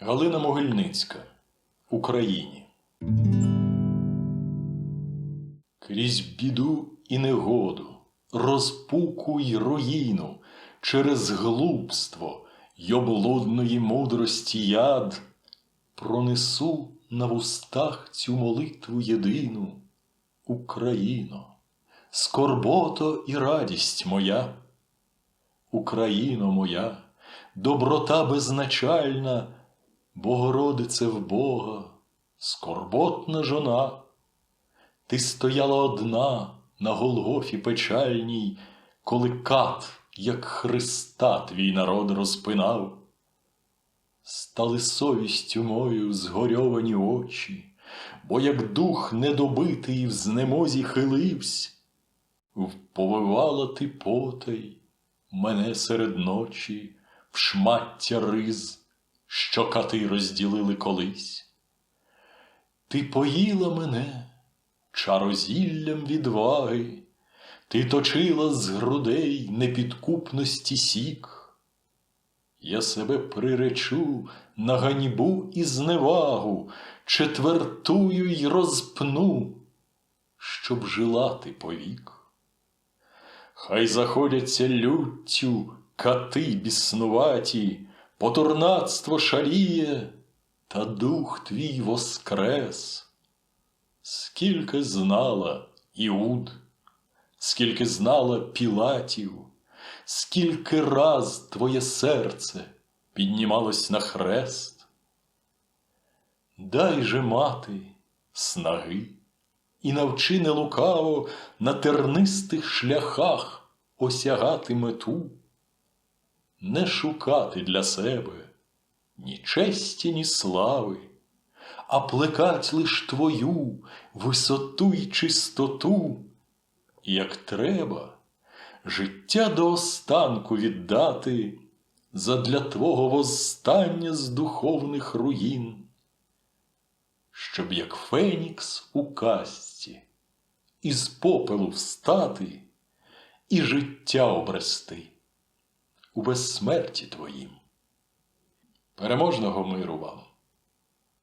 Галина Могильницька Україні. Крізь біду і негоду, розпуку й руїну, через глупство й облудної мудрості яд, пронесу на вустах цю молитву єдину, Україно, скорбото і радість моя. Україно моя, доброта безначальна, Богородице в Бога, скорботна жона. Ти стояла одна на Голгофі печальній, коли кат, як Христа, твій народ розпинав. Стали совістю мою згорьовані очі, бо як дух недобитий в знемозі хиливсь, вповивала ти потай мене серед ночі в шмаття риз, що кати розділили колись. Ти поїла мене чарозіллям відваги, ти точила з грудей непідкупності сік. Я себе приречу на ганьбу і зневагу, четвертую й розпну, щоб жила ти повік. Хай заходяться люттю кати біснуваті, потурнацтво шаліє, та дух твій воскрес. Скільки знала Іуд, скільки знала Пілатів, скільки раз твоє серце піднімалось на хрест. Дай же мати снаги і навчи не лукаво на тернистих шляхах осягати мету, не шукати для себе ні честі, ні слави, а плекать лиш твою висоту й чистоту, як треба, життя до останку віддати задля твого возстання з духовних руїн щоб як Фенікс у казці, із попелу встати і життя обрести у безсмерті твоїм. Переможного миру вам!